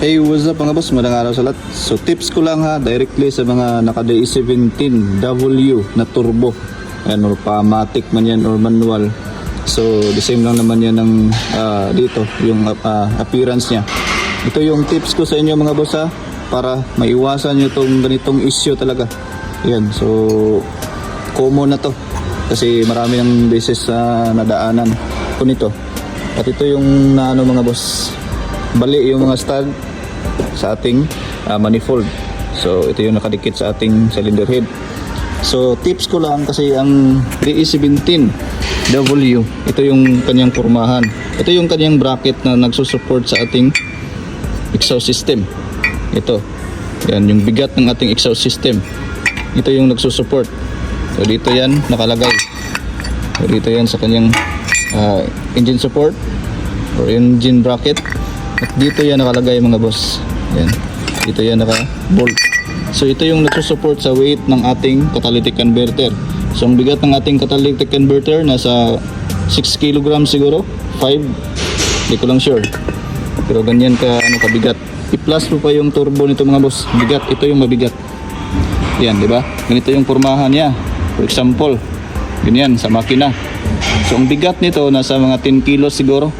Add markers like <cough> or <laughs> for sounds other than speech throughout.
Hey, what's up mga boss? Magandang araw sa lahat. So tips ko lang ha, directly sa mga naka DE17W na turbo. Ayan, or pa-matic man yan or manual. So the same lang naman yan ng ah, dito, yung ah, appearance niya. Ito yung tips ko sa inyo mga boss ha, para maiwasan nyo itong ganitong issue talaga. Ayan, so common na to. Kasi marami ng beses sa nadaanan ko nito. At ito yung na ano mga boss, bali yung mga stud sa ating ah, manifold. So ito yung nakadikit sa ating cylinder head. So tips ko lang kasi ang DE17W, ito yung kanyang pormahan. Ito yung kanyang bracket na nagsusupport sa ating exhaust system. Ito. Yan yung bigat ng ating exhaust system. Ito yung nagsusupport. So dito yan nakalagay. So dito yan sa kanyang ah, engine support or engine bracket. At dito yan nakalagay mga boss. Yan. Dito yan naka-bolt. So ito yung nagsusupport sa weight ng ating catalytic converter. So ang bigat ng ating catalytic converter nasa 6 kg siguro, 5. Hindi ko lang sure. Pero ganyan ka ano kabigat. I-plus mo pa yung turbo nito mga boss. Bigat, ito yung mabigat. Yan, di ba? Ganito yung pormahan niya. For example, ganyan sa makina. So ang bigat nito nasa mga 10 kilos siguro.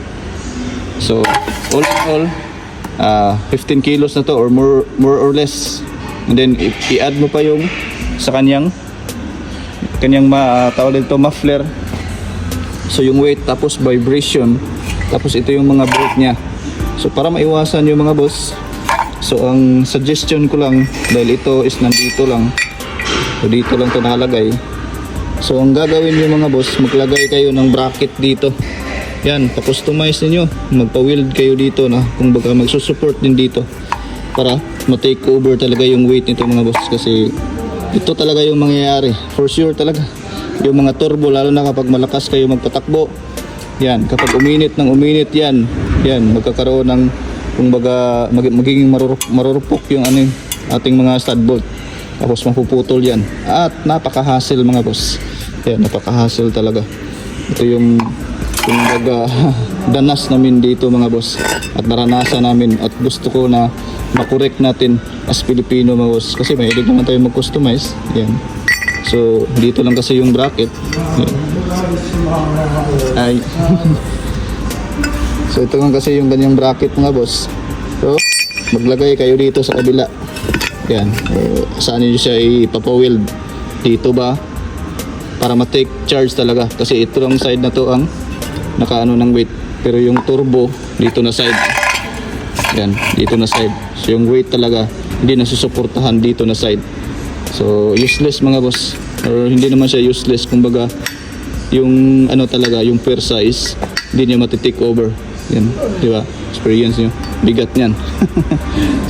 So all in all, ah 15 kilos na to or more more or less. And then i-add mo pa yung sa kanyang kanyang ma uh, tawag dito muffler. So yung weight tapos vibration tapos ito yung mga bolt niya. So para maiwasan yung mga boss, so ang suggestion ko lang dahil ito is nandito lang. So dito lang to nakalagay. So ang gagawin niyo mga boss, maglagay kayo ng bracket dito. Yan, pa-customize niyo. Magpa-weld kayo dito na kung baga magsusupport din dito para ma-take over talaga yung weight nito mga boss kasi ito talaga yung mangyayari. For sure talaga. Yung mga turbo lalo na kapag malakas kayo magpatakbo. Yan, kapag uminit ng uminit yan, yan magkakaroon ng kung baga mag, magiging marurupok, marurupok yung ano yung ating mga stud bolt. Tapos mapuputol yan. At napaka-hassle mga boss. Yan, napaka-hassle talaga. Ito yung kumbaga <laughs> danas namin dito mga boss at naranasan namin at gusto ko na makorek natin as Pilipino mga boss. Kasi mahilig naman tayo mag-customize. Yan. So dito lang kasi yung bracket. Yan. ay. <laughs> So ito lang kasi yung ganyang bracket mga boss. So maglagay kayo dito sa kabila. Yan. Uh, saan nyo siya ipapaweld? Dito ba? Para ma-take charge talaga. Kasi ito lang side na to ang nakaano ng weight. Pero yung turbo dito na side. Yan dito na side. So yung weight talaga hindi na susuportahan dito na side. So useless mga boss. Or hindi naman siya useless. Kumbaga yung ano talaga yung per size hindi niya matitake over. Yan di ba? Experience niyo. Bigat niyan. <laughs>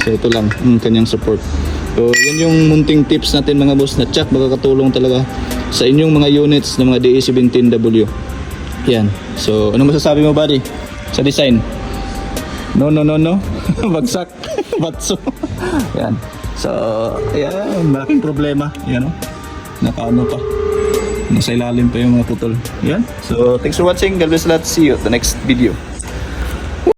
So ito lang yung kanyang support. So yan yung munting tips natin mga boss na check. Makakatulong talaga sa inyong mga units ng mga DE17W yan. So, ano masasabi mo, buddy? Sa design? No, no, no, no. <laughs> Bagsak. <laughs> Batso. yan. So, yan. Malaking problema. Yan, oh. Nakaano pa. Nasa ilalim pa yung mga putol. Yan. So, thanks for watching. God bless lot. See you the next video.